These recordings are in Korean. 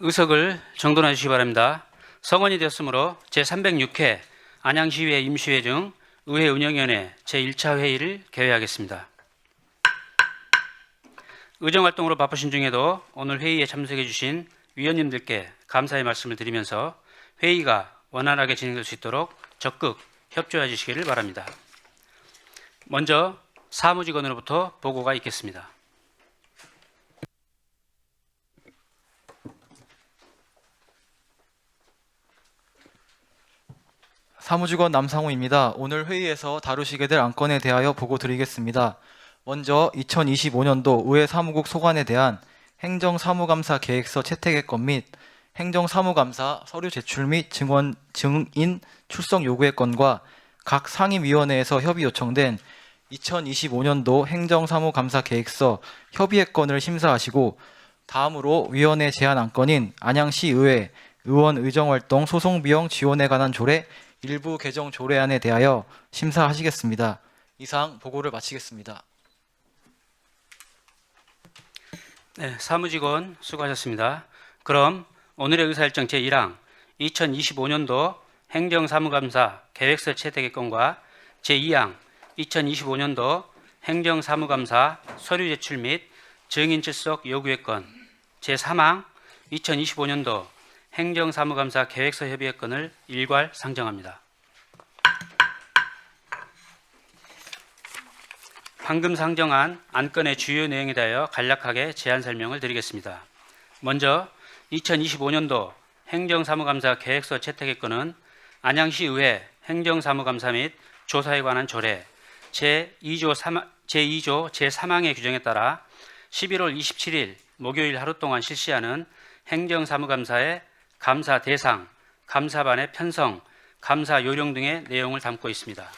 의석을 정돈해 주시기 바랍니다. 성원이 되었으므로 제306회 안양시의회 임시회 중 의회 운영위원회 제1차 회의를 개회하겠습니다. 의정활동으로 바쁘신 중에도 오늘 회의에 참석해 주신 위원님들께 감사의 말씀을 드리면서 회의가 원활하게 진행될 수 있도록 적극 협조해 주시기를 바랍니다. 먼저 사무직원으로부터 보고가 있겠습니다. 사무직원 남상우입니다. 오늘 회의에서 다루시게 될 안건에 대하여 보고 드리겠습니다. 먼저 2025년도 의회 사무국 소관에 대한 행정사무감사 계획서 채택의 건 및 행정사무감사 서류 제출 및 증언 증인 출석 요구의 건과 각 상임위원회에서 협의 요청된 2025년도 행정사무감사 계획서 협의의 건을 심사하시고 다음으로 위원회 제안 안건인 안양시 의회 의원 의정활동 소송 비용 지원에 관한 조례 일부 개정 조례안에 대하여 심사하시겠습니다. 이상 보고를 마치겠습니다. 네, 사무직원 수고하셨습니다. 그럼 오늘의 의사일정 제1항 2025년도 행정사무감사 계획서 채택의 건과 제2항 2025년도 행정사무감사 서류 제출 및 증인 출석 요구의 건 제3항 2025년도 행정사무감사 계획서 협의의 건을 일괄 상정합니다. 방금 상정한 안건의 주요 내용에 대하여 간략하게 제안 설명을 드리겠습니다. 먼저 2025년도 행정사무감사 계획서 채택의 건은 안양시 의회 행정사무감사 및 조사에 관한 조례 제2조 3, 제2조 제3항의 규정에 따라 11월 27일 목요일 하루 동안 실시하는 행정사무감사의 감사 대상, 감사반의 편성, 감사 요령 등의 내용을 담고 있습니다.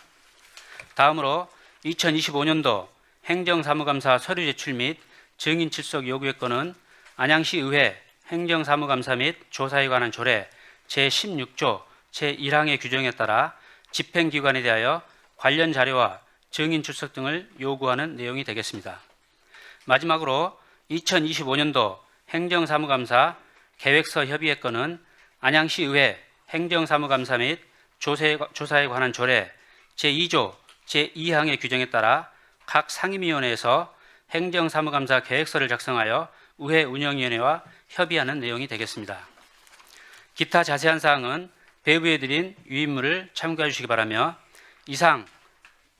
다음으로 2025년도 행정사무감사 서류 제출 및 증인 출석 요구의 건은 안양시 의회 행정사무감사 및 조사에 관한 조례 제16조 제1항의 규정에 따라 집행기관에 대하여 관련 자료와 증인 출석 등을 요구하는 내용이 되겠습니다. 마지막으로 2025년도 행정사무감사 계획서 협의의 건은 안양시 의회 행정사무감사 및 조사에 관한 조례 제2조 제2항의 규정에 따라 각 상임위원회에서 행정사무감사 계획서를 작성하여 의회 운영위원회와 협의하는 내용이 되겠습니다. 기타 자세한 사항은 배부에 드린 유인물을 참고해 주시기 바라며 이상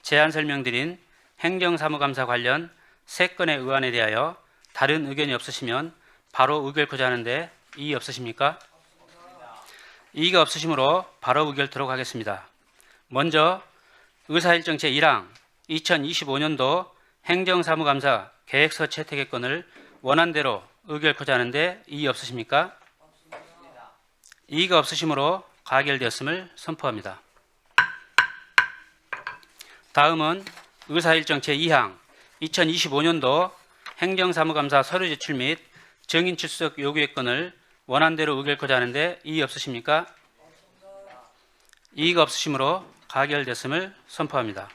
제안 설명드린 행정사무감사 관련 세 건의 의안에 대하여 다른 의견이 없으시면 바로 의결코자 하는데 이의 없으십니까? 이의가 없으시므로 바로 의결토록 하겠습니다. 먼저 의사일정 제1항 2025년도 행정사무감사 계획서 채택의 건을 원안대로 의결코자 하는데 이의 없으십니까? 이의가 없으시므로 가결되었음을 선포합니다. 다음은 의사일정 제2항 2025년도 행정사무감사 서류 제출 및 증인 출석 요구의 건을 원안대로 의결코자 하는데 이의 없으십니까? 이의가 없으시므로 가결됐음을 선포합니다.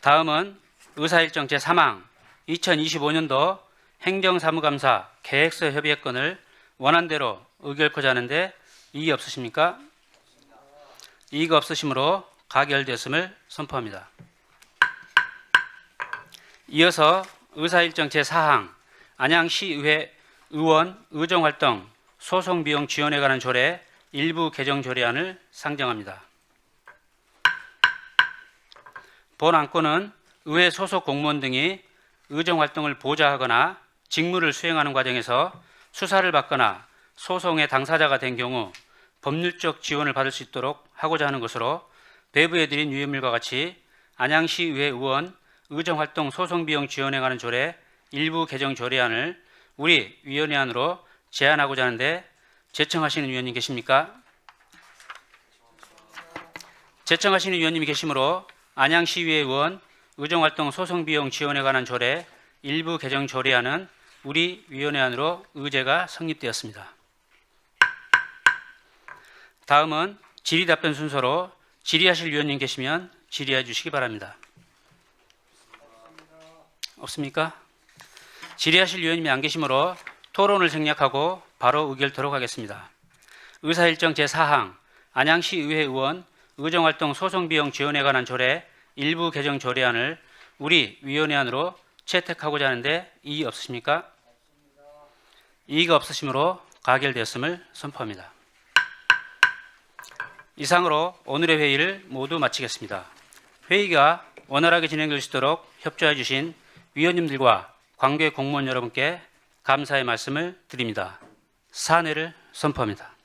다음은 의사일정 제3항 2025년도 행정사무감사 계획서 협의의 건을 원안대로 의결코자 하는데 이의 없으십니까? 이의가 없으시므로 가결됐음을 선포합니다. 이어서 의사일정 제4항 안양시의회 의원 의정 활동 소송 비용 지원에 관한 조례 일부 개정 조례안을 상정합니다. 본 안건은 의회 소속 공무원 등이 의정 활동을 보좌하거나 직무를 수행하는 과정에서 수사를 받거나 소송의 당사자가 된 경우 법률적 지원을 받을 수 있도록 하고자 하는 것으로 배부해 드린 유해물과 같이 안양시의회 의원 의정활동 소송비용 지원에 관한 조례 일부 개정 조례안을 우리 위원회 안으로 제안하고자 하는데 제청하시는 위원님 계십니까? 제청하시는 위원님이 계시므로 안양시의회 의원 의정활동 소송비용 지원에 관한 조례 일부 개정 조례안은 우리 위원회안으로 의제가 성립되었습니다. 다음은 질의 답변 순서로 질의하실 위원님 계시면 질의해 주시기 바랍니다. 없습니까? 질의하실 위원님이 안 계시므로 토론을 생략하고 바로 의결토록 하겠습니다. 의사일정 제4항 안양시 의회 의원 의정활동 소송비용 지원에 관한 조례 일부 개정 조례안을 우리 위원회안으로 채택하고자 하는데 이의 없으십니까? 이의가 없으시므로 가결되었음을 선포합니다. 이상으로 오늘의 회의를 모두 마치겠습니다. 회의가 원활하게 진행될 수 있도록 협조해 주신 위원님들과 관계 공무원 여러분께 감사의 말씀을 드립니다. 사내를 선포합니다.